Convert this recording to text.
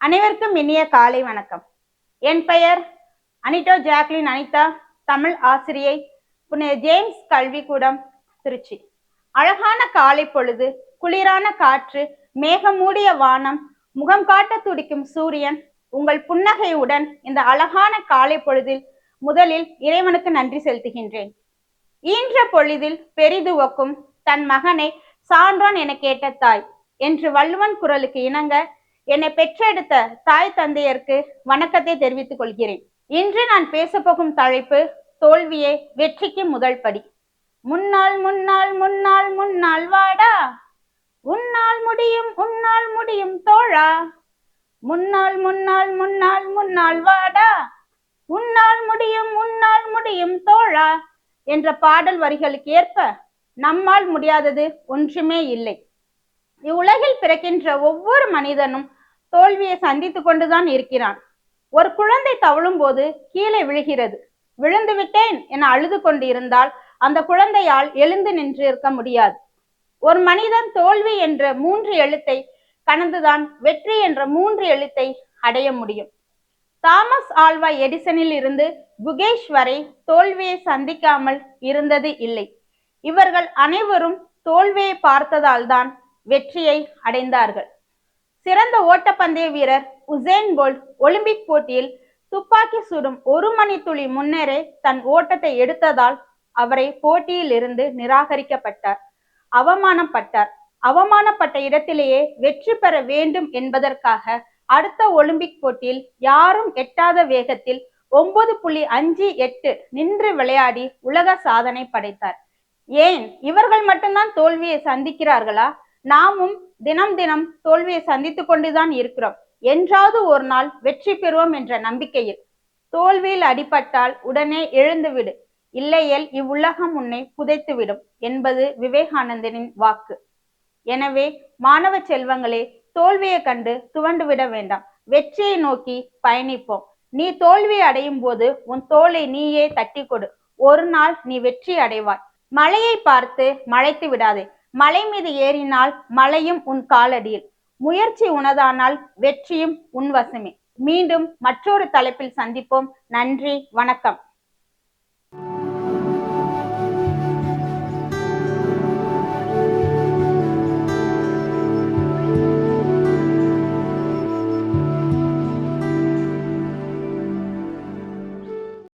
அனைவருக்கும் இனிய காலை வணக்கம். என் பெயர் அனிதா ஜாக்லின் அனிதா தமிழ் ஆசிரியை புனித ஜேம்ஸ் கல்விக்கூடம் திருச்சி. அழகான காலை பொழுது குளிரான காற்று மேகமூடிய வானம் முகம் காட்ட துடிக்கும் சூரியன் உங்கள் புன்னகையுடன் இந்த அழகான காலை பொழுதில் முதலில் இறைவனுக்கு நன்றி செலுத்துகின்றேன். ஈன்ற பொழுதில் பெரிதுவக்கும் தன் மகனை சான்றான் என கேட்ட தாய் என்று வள்ளுவன் குரலுக்கு இணங்க என்னை பெற்றெடுத்த தாய் தந்தையருக்கு வணக்கத்தை தெரிவித்துக் கொள்கிறேன். இன்று நான் பேசப்போகும் தலைப்பு தோல்வியே வெற்றிக்கு முதல் படி. முன்னால் முன்னாள் முன்னாள் முன்னால் வாடா. உன்னால் முடியும் உன்னால் முடியும் தோழா. முன்னால் முன்னால் முன்னாள் முன்னால் வாடா. உன்னால் முடியும் உன்னால் முடியும் தோழா என்ற பாடல் வரிகளுக்கு ஏற்ப நம்மால் முடியாதது ஒன்றுமே இல்லை. இவ்வுலகில் பிறக்கின்ற ஒவ்வொரு மனிதனும் தோல்வியை சந்தித்து கொண்டுதான் இருக்கிறான். ஒரு குழந்தை தவழும் போது கீழே விழுகிறது. விழுந்து விட்டேன் என அழுது கொண்டிருந்தால் அந்த குழந்தையால் எழுந்து நின்று இருக்க முடியாது. ஒரு மனிதன் தோல்வி என்ற மூன்று எழுத்தை கடந்துதான் வெற்றி என்ற மூன்று எழுத்தை அடைய முடியும். தாமஸ் ஆல்வா எடிசனில் இருந்து குகேஷ் வரை தோல்வியை சந்திக்காமல் இருந்தது இல்லை. இவர்கள் அனைவரும் தோல்வியை பார்த்ததால் தான் வெற்றியை அடைந்தார்கள். சிறந்த ஓட்டப்பந்தய வீரர் உசேன் போல்ட் ஒலிம்பிக் போட்டியில் துப்பாக்கி சுடும் ஒரு மணி துளி முன்னரே தன் ஓட்டத்தை எடுத்ததால் அவரை போட்டியில் இருந்து நிராகரிக்கப்பட்டார். அவமானப்பட்டார். அவமானப்பட்ட இடத்திலேயே வெற்றி பெற வேண்டும் என்பதற்காக அடுத்த ஒலிம்பிக் போட்டியில் யாரும் எட்டாத வேகத்தில் ஒன்பது புள்ளி அஞ்சு எட்டு நின்று விளையாடி உலக சாதனை படைத்தார். ஏன்? இவர்கள் மட்டும்தான் தோல்வியை சந்திக்கிறார்களா? நாமும் தினம் தினம் தோல்வியை சந்தித்துக் கொண்டுதான் இருக்கிறோம். என்றாவது ஒரு நாள் வெற்றி பெறுவோம் என்ற நம்பிக்கையில். தோல்வியில் அடிபட்டால் உடனே எழுந்துவிடு. இல்லையேல் இவ்வுலகம் உன்னை புதைத்துவிடும் என்பது விவேகானந்தனின் வாக்கு. எனவே மாணவ செல்வங்களே தோல்வியை கண்டு துவண்டு விட வேண்டாம். வெற்றியை நோக்கி பயணிப்போம். நீ தோல்வி அடையும் போது உன் தோலை நீயே தட்டி கொடு. ஒரு நாள் நீ வெற்றி அடைவாய். மழையை பார்த்து மழைத்து விடாதே. மலை மீது ஏறினால் மலையும் உன் காலடியில். முயற்சி உனதானால் வெற்றியும் உன் வசமே. மீண்டும் மற்றொரு தலைப்பில் சந்திப்போம். நன்றி வணக்கம்.